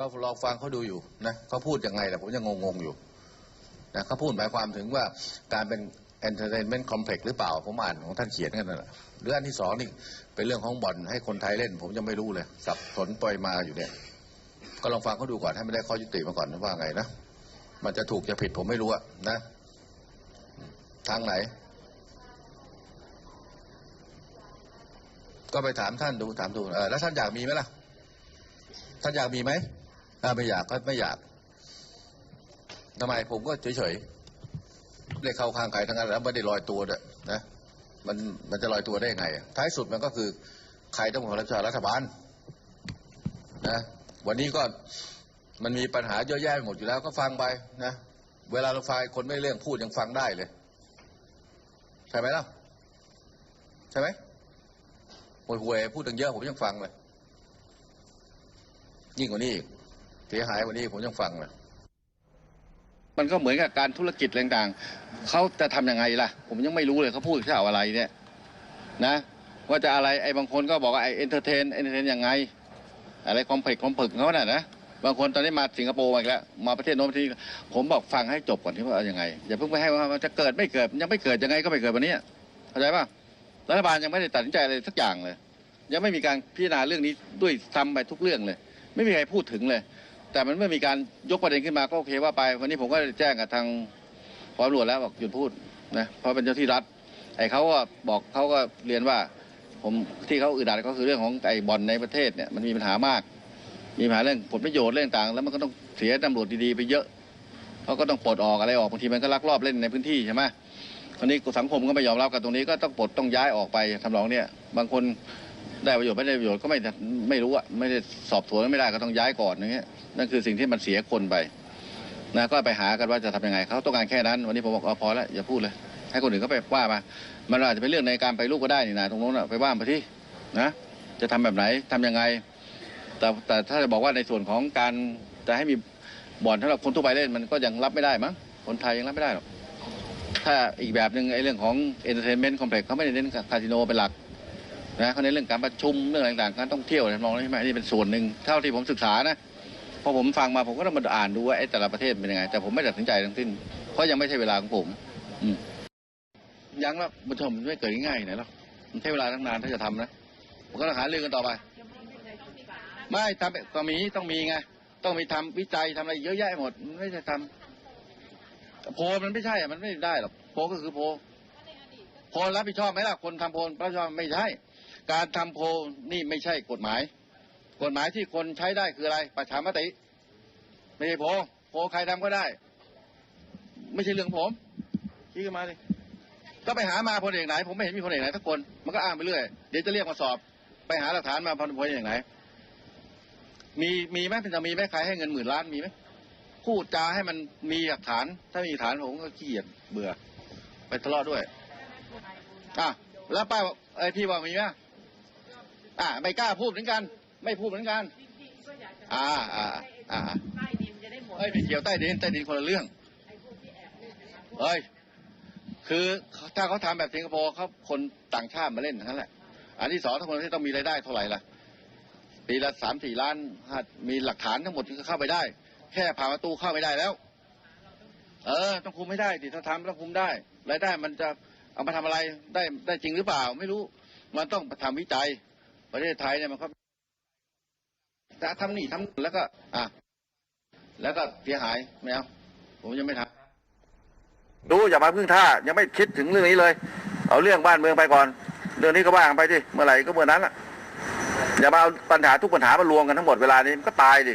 ก็ลองฟังเขาดูอยู่นะเขาพูดยังไงแต่ผมยังงงๆอยู่นะเขาพูดหมายความถึงว่าการเป็น entertainment complex หรือเปล่าผมอ่านของท่านเขียนกันนั่นแหละหรืออันที่สองนี่เป็นเรื่องของบ่อนให้คนไทยเล่น ผมยังไม่รู้เลยสับสนไปมาอยู่เนี่ย ก็ลองฟังเขาดูก่อนให้ไม่ได้ข้อยุติมาก่อนว่าไงนะมันจะถูกจะผิดผมไม่รู้อะนะ ทางไหน ก็ไปถามท่านดูถามดูเออแล้วท่านอยากมีไหมล่ะ ท่านอยากมีไหม ถ้าไม่อยากก็ไม่อยากทำไมผมก็เฉยๆได้เข้าข้างใครทั้งนั้นแล้วไม่ได้ลอยตัวด้วยนะมันมันจะลอยตัวได้ยังไง ท้ายสุดมันก็คือใครต้องรับผิดชอบรัฐบาลนะวันนี้ก็มันมีปัญหาเยอะแยะไปหมดอยู่แล้วก็ฟังไปนะเวลาเราฟังคนไม่เรื่องพูดยังฟังได้เลย ใช่ไหมล่ะ ใช่ไหมห่วยหวยๆพูดตั้งเยอะผมยังฟังเลยยิ่งกว่านี้อีก เสียหายกว่านี้ผมยังฟังเลยมันก็เหมือนกับการธุรกิจต่างๆเขาจะทำยังไงล่ะ ผมยังไม่รู้เลยเขาพูดข่าวอะไรเนี่ยนะว่าจะอะไรไอ้บางคนก็บอกว่าไอ้เอนเตอร์เทนเอนเตอร์เทนยังไง อะไรคอมเพล็กคอมเพล็กเขาน่ะนะบางคนตอนนี้มาสิงคโปร์มาแล้วมาประเทศโน้นประเทศนี้ผมบอกฟังให้จบก่อนที่ว่ายังไงอย่าเพิ่งไปให้ว่ามันจะเกิดไม่เกิดยังไม่เกิดยังไงก็ไม่เกิดวันนี้เข้าใจป่ะรัฐบาลยังไม่ได้ตัดสินใจอะไรสักอย่างเลย ยังไม่มีการพิจารณาเรื่องนี้ด้วยซ้ำไปทุกเรื่องเลย ไม่มีใครพูดถึงเลย แต่มันเมื่อมีการยกประเด็นขึ้นมาก็โอเคว่าไป วันนี้ผมก็แจ้งกับทางพอตำรวจแล้วบอกหยุดพูดนะเพราะเป็นเจ้าที่รัฐไอ้เขาก็บอกเขาก็เรียนว่า ผมที่เขาอึดอัดก็คือเรื่องของไอ้บอลในประเทศเนี่ยมันมีปัญหามาก มีปัญหาเรื่องผลประโยชน์เรื่องต่าง แล้วมันก็ต้องเสียตำรวจดีๆไปเยอะเขาก็ต้องปลดออกอะไรออกบางทีมันก็ลักลอบเล่นในพื้นที่ใช่ไหมตอนนี้สังคมก็ไม่ยอมรับกับตรงนี้ก็ต้องปลดต้องย้ายออกไปทำนองเนี่ยบางคน ได้ประโยชน์ไม่ได้ประโยชน์ก็ไม่ไม่รู้อะไม่ได้สอบสวนไม่ได้ก็ต้องย้ายก่อนอย่างเงี้ยนั่นคือสิ่งที่มันเสียคนไปนะก็ไปหากันว่าจะทำยังไงเขาต้องการแค่นั้น วันนี้ผมบอกเอาพอแล้วอย่าพูดเลย ให้คนอื่นเขาไปว่ามา มันอาจจะเป็นเรื่องในการไปรูปก็ได้นี่นะตรงโน้นอะไปว่ามาที่นะ จะทำแบบไหนทำยังไง แต่แต่ถ้าจะบอกว่าในส่วนของการจะให้มีบ่อนสำหรับคนทั่วไปเล่นมันก็ยังรับไม่ได้มั้งคนไทยยังรับไม่ได้หรอกถ้าอีกแบบหนึ่งไอ้เรื่องของ entertainment complex เขาไม่ได้เน้นคาสิโนเป็นหลัก นะเขาเน้นเรื่องการประชุมเรื่องอะไรต่างๆการท่องเที่ยวอะไรทำนองใช่ไหมอันนี่เป็นส่วนหนึ่งเท่าที่ผมศึกษานะพอผมฟังมาผมก็ต้องมาอ่านดูว่าไอ้แต่ละประเทศเป็นยังไง แต่ผมไม่ตัดสินใจทั้งสิ้น เพราะยังไม่ใช่เวลาของผม อืมยังแล้วมันทำมันไม่เกิดง่ายๆไหนหรอกมันใช้เวลาตั้งนานถ้าจะทำนะผมก็ต้องหาเรื่องกันต่อไป ไม่ทำก็มีต้องมีไงต้องมีทำวิจัยทำอะไรเยอะแยะหมดไม่ใช่ทำโพลมันไม่ใช่อะมันไม่ได้หรอกโพลก็คือโพลโพรับผิดชอบไหมล่ะคนทำโพลรับผิดชอบไม่ใช่ การทำโพลนี่ไม่ใช่กฎหมายกฎหมายที่คนใช้ได้คืออะไรประชามติไม่ใช่โพลโพลใครทำก็ได้ ไม่ใช่เรื่องผมชี้กันมาดิก็ไปหามาพลเอกไหน ผมไม่เห็นมีพลเอกไหนสักคนมันก็อ้างไปเรื่อยเดี๋ยวจะเรียกมาสอบ ไปหาหลักฐานมาพลเอกไหน มีมีไหมเป็นจะมีไหมใครให้เงินหมื่นล้านมีไหมพูดจาให้มันมีหลักฐาน ถ้ามีฐานผมก็ขี้เกียจเบื่อ ไปทะเลาะด้วยอะแล้วป้าไอพี่ว่ามีไหม อะไม่กล้าพูดเหมือนกัน ไม่พูดเหมือนกันอ่าอ่าอ่าใต้ดินจะได้หมดเฮ้ยไม่เกี่ยวใต้ดินใต้ดินคนละเรื่องไอ้พวกที่แอบเล่นนะครับเฮ้ยคือถ้าเขาทำแบบสิงคโปร์เขาคนต่างชาติมาเล่นทั้งนั้นแหละ อันที่สองทั้งคนที่ต้องมีรายได้เท่าไหร่ล่ะปีละสามสี่ล้านถ้ามีหลักฐานทั้งหมดก็เข้าไปได้ แค่ผ่านประตูเข้าไม่ได้แล้ว เออ ต้องคุมไม่ได้ดิถ้าทำต้องคุมได้รายได้มันจะเอามาทำอะไรได้ได้จริงหรือเปล่า ไม่รู้ มันต้องทำวิจัย ประเทศไทยเนี่ยมันก็จะทำนี่ทำแล้วก็อะแล้วก็เสียหายไม่เอาผมยังไม่ทำดูอย่ามาพึ่งท่ายังไม่คิดถึงเรื่องนี้เลย เอาเรื่องบ้านเมืองไปก่อน เรื่องนี้ก็ว่างไปดิเมื่อไหร่ก็เมื่อนั้นละอย่ามาเอาปัญหาทุกปัญหามารวมกันทั้งหมดเวลานี้มันก็ตายดิ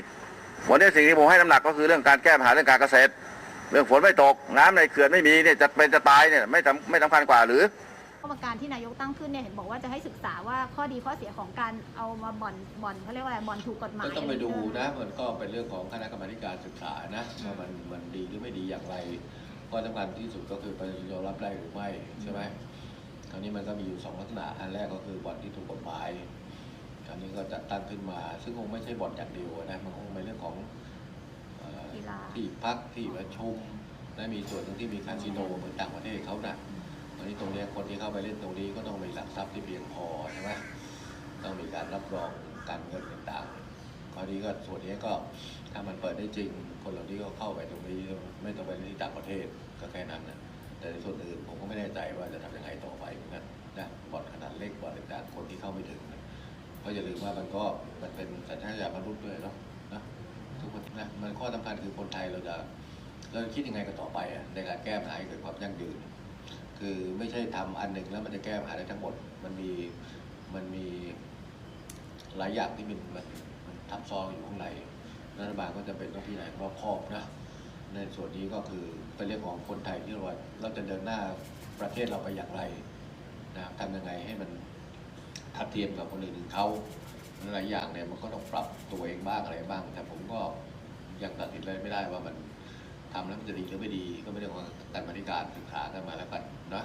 วันนี้สิ่งที่ผมให้น้ำหนักก็คือเรื่องการแก้ปัญหาเรื่องการเกษตร เรื่องฝนไม่ตกน้ำในเขื่อนไม่มีเนี่ยจะเป็นจะตายเนี่ยไม่สำไม่สำคัญกว่าหรือ รรมการที่นายกตั้งขึ้นเนี่ยเห็นบอกว่าจะให้ศึกษาว่าข้อดีข้อเสียของการเอามาบ่อนบ่อนเขาเรียกว่าอะไรบ่อนถูกกฎหมายก็ต้องไปดูนะมันก็เป็นเรื่องของคณะกรรมาธิการศึกษานะว่ามันมันดีหรือไม่ดีอย่างไรข้อสำคัญที่สุดก็คือประชาชนยอมรับได้หรือไม่ใช่ไหมคราวนี้มันก็มีอยู่สองลักษณะอันแรกก็คือบ่อนที่ถูกกฎหมายอันนี้ก็จัดตั้งขึ้นมา ซึ่งคงไม่ใช่บ่อนอย่างเดียวนะมันคงเป็นเรื่องของเอ่อกีฬาที่พักที่ประชุมและมีส่วนหนึ่งที่มีคาสิโนเหมือนต่างประเทศเขานะ่ะอั นนี้ตรงนี้คนที่เข้าไปเล่นตรงนี้ก็ต้องมีหลักทรัพย์ที่เพียงพอใช่ไหมต้องมีการรับรองการเงินต่างๆคราวนี้ก็ส่วนนี้ก็ถ้ามันเปิดได้จริง คนเหล่านี้ก็เข้าไปตรงนี้ไม่ต้องไปที่ต่างประเทศก็แค่นั้นนะแต่ในส่วนอื่นผมก็ไม่แน่ใจว่าจะทำยังไงต่อไปเหมือนกันนะบ่อนขนาดเล็กบ่อนต่างๆคนที่เข้าไม่ถึงเพราะอย่าลืมว่ามันก็มันเป็นสัญชาตญาณมนุษย์ด้วยเนาะนะทุกคนนะมันข้อสำคัญคือคนไทยเราจะเราจะคิดยังไงกันต่อไปอะในการแก้ปัญหาให้เกิดความยั่งยืน คือไม่ใช่ทำอันหนึ่งแล้วมันจะแก้ปัญหาได้ทั้งหมด มันมีมันมีหลายอย่างที่มันมันมันทับซ้อนอยู่ข้างในรัฐบาลก็จะเป็นต้องพิจารณารอบคอบนะในส่วนนี้ก็คือเป็นเรื่องของคนไทยที่เราเราจะเดินหน้าประเทศเราไปอย่างไรนะทำยังไงให้มันทัดเทียมกับคนอื่นเขาหลายอย่างเนี่ยมันก็ต้องปรับตัวเองบ้างอะไรบ้าง แต่ผมก็ยังตัดสินอะไรไม่ได้ว่ามัน ทำแล้วมันจะดีหรือไม่ดีก็ไม่ได้ของการบริการศึกษากันมาแล้วกันนะ